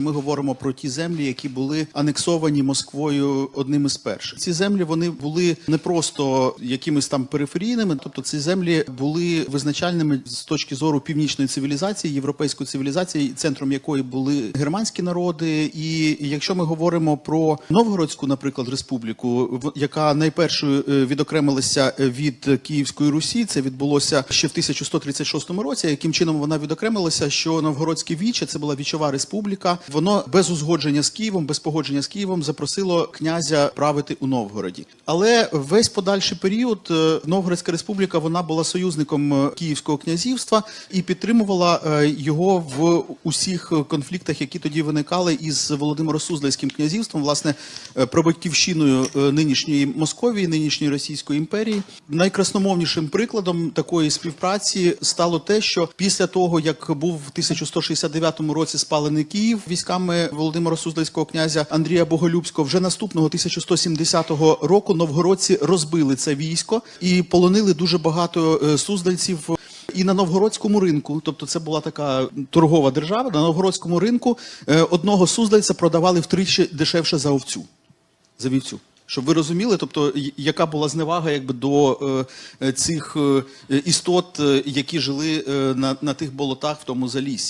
Ми говоримо про ті землі, які були анексовані Москвою одним із перших. Ці землі вони були не просто якимись там периферійними, тобто ці землі були визначальними з точки зору північної цивілізації, європейської цивілізації, центром якої були германські народи. І якщо ми говоримо про Новгородську, наприклад, республіку, яка найпершою е, відокремилася від Київської Русі, це відбулося ще в 1136 році. Яким чином вона відокремилася? Що Новгородське віче це була вічова республіка. Воно без узгодження з Києвом, без погодження з Києвом запросило князя правити у Новгороді. Але весь подальший період е, Новгородська республіка вона була союзником е, Київського князівства і підтримувала е, його в усіх конфліктах, які тоді виникали із Володимиро-Суздальським князівством, власне, прабатьківщиною е, нинішньої Московії, нинішньої Російської імперії. Найкрасномовнішим прикладом такої співпраці стало те, що після того, як був в 1169 році спалений Київ військами Володимира Суздальського князя Андрія Боголюбського, вже наступного 1170 року новгородці розбили це військо і полонили дуже багато е, суздальців. І на новгородському ринку, тобто це була така торгова держава. На новгородському ринку е, одного суздальця продавали втричі дешевше за овцю за вівцю. Щоб ви розуміли, тобто яка була зневага якби до е, цих істот, які жили на, на тих болотах в тому залісі.